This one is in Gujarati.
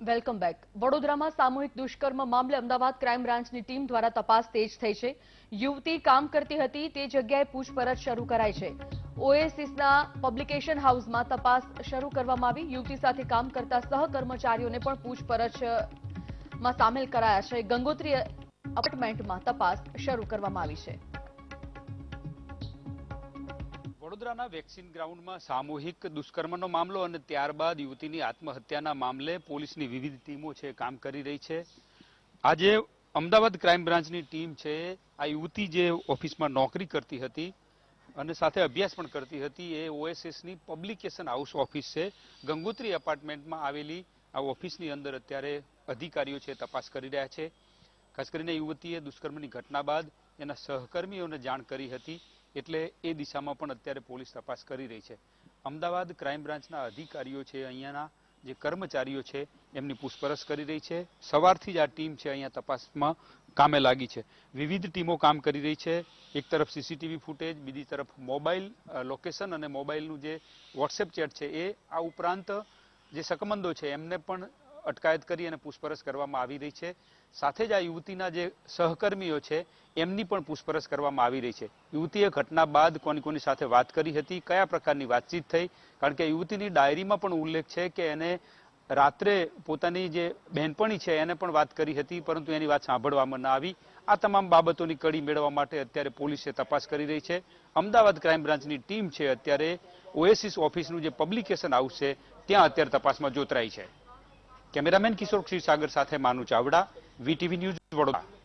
Welcome back. વડોદરામાં સામૂહિક દુષ્કર્મ મામલે અમદાવાદ ક્રાઇમ બ્રાન્ચની ટીમ દ્વારા તપાસ તેજ થઈ છે. યુવતી કામ કરતી હતી, તે જગ્યાએ પૂછપરછ શરૂ કરાઈ છે. ઓએસિસના પબ્લિકેશન હાઉસમાં તપાસ શરૂ કરવામાં આવી. યુવતી સાથે કામ કરતા સહકર્મચારીઓને પણ પૂછપરછમાં સામેલ કરાયા છે. ગંગોત્રી અપાર્ટમેન્ટમાં તપાસ શરૂ કરવામાં આવી છે. વડોદરાના વેક્સિન ગ્રાઉન્ડમાં સામૂહિક દુષ્કર્મનો મામલો અને ત્યારબાદ યુવતીની આત્મહત્યાના મામલે પોલીસની વિવિધ ટીમો છે, કામ કરી રહી છે. આજે અમદાવાદ ક્રાઇમ બ્રાન્ચની ટીમ છે, આ યુવતી જે ઓફિસમાં નોકરી કરતી હતી અને સાથે અભ્યાસ પણ કરતી હતી, એ ઓએસએસની પબ્લિકેશન હાઉસ ઓફિસ છે. ગંગોત્રી એપાર્ટમેન્ટમાં આવેલી આ ઓફિસની અંદર અત્યારે અધિકારીઓ છે, તપાસ કરી રહ્યા છે. ખાસ કરીને યુવતીએ દુષ્કર્મની ઘટના બાદ એના સહકર્મીઓને જાણ કરી હતી. એટલે એ દિશામાં પણ અત્યારે પોલીસ તપાસ કરી રહી છે. અમદાવાદ ક્રાઇમ બ્રાન્ચના અધિકારીઓ છે, અહીંયાના જે કર્મચારીઓ છે, એમની પૂછપરછ કરી રહી છે. સવારથી જ આ ટીમ છે અહીંયા તપાસમાં કામે લાગી છે. વિવિધ ટીમો કામ કરી રહી છે. એક તરફ સીસીટીવી ફૂટેજ, બીજી તરફ મોબાઈલ લોકેશન અને મોબાઈલનું જે વોટ્સએપ ચેટ છે એ આ ઉપરાંત જે સકમંદો છે એમને પણ અટકાયત કરી અને પૂછપરછ કરવામાં આવી રહી છે. સાથે જ આ યુવતીના જે સહકર્મીઓ છે, એમની પણ પૂછપરછ કરવામાં આવી રહી છે. યુવતીએ ઘટના બાદ કોની કોની સાથે વાત કરી હતી, કયા પ્રકારની વાતચીત થઈ? કારણ કે યુવતીની ડાયરીમાં પણ ઉલ્લેખ છે કે એને રાત્રે પોતાની જે બહેનપણી છે, એને પણ વાત કરી હતી, પરંતુ એની વાત સાંભળવામાં ન આવી. આ તમામ બાબતોની કડી મેળવવા માટે અત્યારે પોલીસે તપાસ કરી રહી છે. અમદાવાદ ક્રાઇમ બ્રાન્ચની ટીમ છે, અત્યારે ઓએસિસ ઓફિસનું જે પબ્લિકેશન છે, ત્યાં અત્યારે તપાસમાં જોતરાઈ છે. કેમેરામેન કિશોર ક્ષીરસાગર સાથે માનુ ચાવડા વીટીવી ન્યૂઝ વડોદરા.